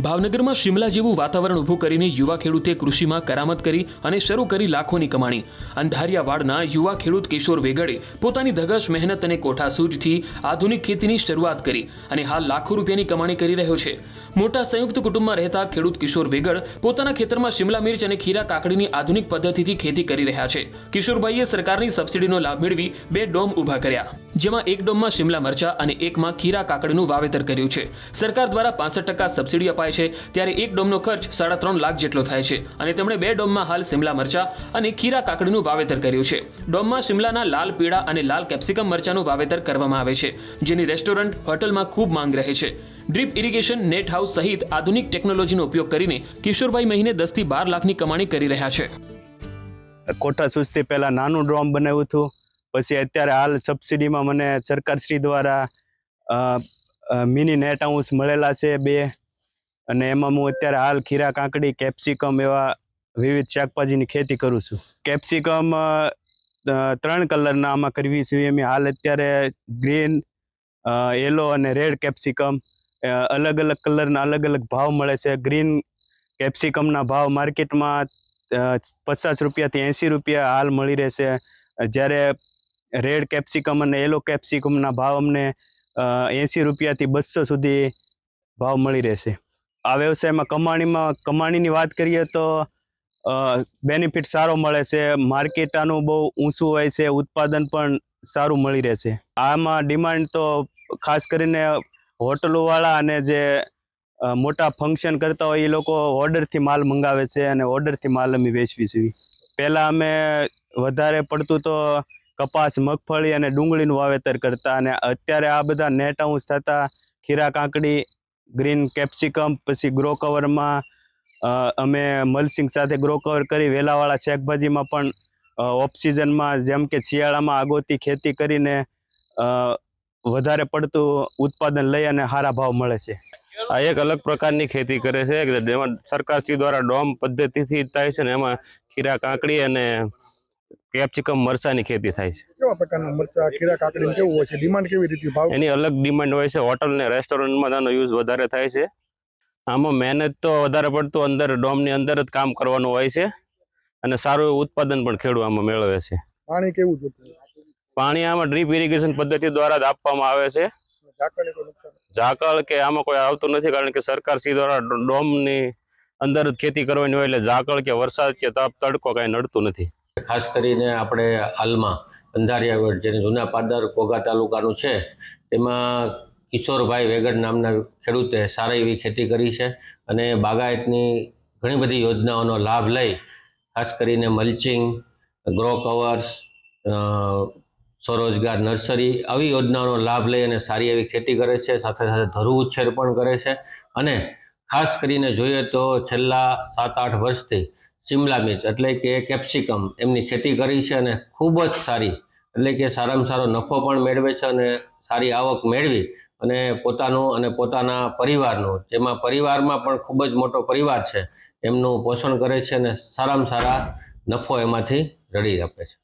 ભાવનગરમાં શિમલા જેવું વાતાવરણ ઊભું કરીને યુવા ખેડૂતે કૃષિમાં કરામત કરી અને શરૂ કરી લાખોની કમાણી. અંધારિયાવાડના યુવા ખેડૂત કિશોર વેગડે પોતાની ધગશ મહેનત અને કોઠાસૂઝથી આધુનિક ખેતીની શરૂઆત કરી અને હાલ લાખો રૂપિયાની કમાણી કરી રહ્યો છે. મોટા સંયુક્ત કુટુંબમાં રહેતા ખેડૂત કિશોર વેગડ પોતાના ખેતરમાં શિમલા મિર્ચ અને ખીરા કાકડીની આધુનિક પદ્ધતિથી ખેતી કરી રહ્યા છે. કિશોરભાઈએ સરકારની સબસિડીનો લાભ મેળવી બે ડોમ ઊભા કર્યા. જેમાં એક ડોમમાં શિમલા મરચા અને એકમાં ખીરા કાકડીનું વાવેતર કર્યું છે. સરકાર દ્વારા પાસઠ ટકા સબસિડી અપાય છે, ત્યારે એક ડોમનો ખર્ચ સાડા ત્રણ લાખ જેટલો થાય છે અને તેમણે બે ડોમમાં હાલ શિમલા મરચા અને ખીરા કાકડીનું વાવેતર કર્યું છે. ડોમમાં શિમલાના લાલ પીળા અને લાલ કેપ્સિકમ મરચાનું વાવેતર કરવામાં આવે છે, જેની રેસ્ટોરન્ટ હોટલમાં ખૂબ માંગ રહે છે. ડ્રીપ ઇરિગેશન નેટ હાઉસ સહિત આધુનિક ટેકનોલોજીનો ઉપયોગ કરીને કિશોરભાઈ મહિને દસથી બાર લાખની કમાણી કરી રહ્યા છે. કોઠા સુસ્તી પહેલાં નાનું ડ્રોમ બનાવ્યું હતું. પછી અત્યારે હાલ સબસિડીમાં મને સરકારશ્રી દ્વારા મિની નેટ હાઉસ મળેલા છે બે. અને એમાં હું અત્યારે હાલ ખીરા કાંકડી કેપ્સિકમ એવા વિવિધ શાકભાજીની ખેતી કરું છું. કેપ્સિકમ ત્રણ કલરના આમાં કરવી છે. એમ હાલ અત્યારે ગ્રીન યલો અને રેડ કેપ્સિકમ અલગ અલગ કલરના અલગ અલગ ભાવ મળે છે. ગ્રીન કેપ્સિકમના ભાવ માર્કેટમાં પચાસ રૂપિયાથી એંસી રૂપિયા હાલ મળી રહેશે. જ્યારે રેડ કેપ્સિકમ અને યેલો કેપ્સિકમના ભાવ અમને એંસી રૂપિયાથી બસો સુધી ભાવ મળી રહેશે. આ વ્યવસાયમાં કમાણીમાં, કમાણીની વાત કરીએ તો બેનિફિટ સારો મળે છે માર્કેટ આનું બહુ ઊંચું હોય છે, ઉત્પાદન પણ સારું મળી રહેશે. આમાં ડિમાન્ડ તો ખાસ કરીને હોટલોવાળા અને જે મોટા ફંક્શન કરતા હોય એ લોકો ઓર્ડરથી માલ મંગાવે છે અને ઓર્ડરથી માલ અમે વેચવી જોઈએ પહેલાં અમે વધારે પડતું તો કપાસ, મગફળી અને ડુંગળીનું વાવેતર કરતા અને અત્યારે આ બધા નેટ હાઉસ થતા, ખીરા, કાંકડી ગ્રીન કેપ્સિકમ પછી ગ્રો કવરમાં અમે મલસિંગ સાથે ગ્રો કવર કરી વેલાવાળા શાકભાજીમાં પણ ઓફ જેમ કે શિયાળામાં આગોતી ખેતી કરીને વધારે પડતું ઉત્પાદન લઈ અને સારા ભાવ મળે છે. આ એક અલગ પ્રકારની ખેતી કરે છે, જેમાં સરકારશ્રી દ્વારા ડોમ પદ્ધતિથી થાય છે ને, એમાં ખીરા, કાંકડી અને કેપ્સિકમ મરચાની ખેતી થાય છે. કેવા પ્રકારના મરચા ખીરા કાકડી કેવું હોય છે? ડિમાન્ડ કેવી રીતે ભાવ? એની અલગ ડિમાન્ડ હોય છે. હોટલ ને રેસ્ટોરન્ટમાં આનો યુઝ વધારે થાય છે. આમાં મહેનત તો વધારે પડતું અંદર ડોમની અંદર જ કામ કરવાનું હોય છે. અને સારું એવું ઉત્પાદન પણ ખેડૂત આમાં મેળવે છે. પાણી કેવું જોતું પાણી આમાં ડ્રીપ ઇરિગેશન પદ્ધતિ દ્વારા જ આપવામાં આવે છે. ઝાકળ કે આમાં કોઈ આવતું નથી કારણ કે સરકાર શ્રી દ્વારા ડોમની અંદર જ ખેતી કરવાની હોય એટલે ઝાકળ કે વરસાદ કે તાપ તડકો કાંઈ નડતું નથી. ખાસ કરીને આપણે હાલમાં અંધારિયાવડ જે જૂના પાદર કોગા તાલુકાનું છે, તેમાં કિશોરભાઈ વેગડ નામના ખેડૂતે સારી એવી ખેતી કરી છે અને બાગાયતની ઘણી બધી યોજનાઓનો લાભ લઈ ખાસ કરીને મલ્ચિંગ, ગ્રો કવર્સ સ્વરોજગાર નર્સરી આવી યોજનાઓનો લાભ લઈ અને સારી એવી ખેતી કરે છે. સાથે સાથે ધરુ ઉછેર પણ કરે છે અને ખાસ કરીને જોઈએ તો છેલ્લા સાત આઠ વર્ષથી શિમલા મિર્ચ એટલે કે કેપ્સિકમ એમની ખેતી કરી છે અને ખૂબ જ સારી, એટલે કે સારામાં સારો નફો પણ મેળવે છે અને સારી આવક મેળવી અને પોતાનું અને પોતાના પરિવારનું, જેમાં પરિવારમાં પણ ખૂબ જ મોટો પરિવાર છે, એમનું પોષણ કરે છે અને સારામાં સારા નફો એમાંથી રડી આપે છે.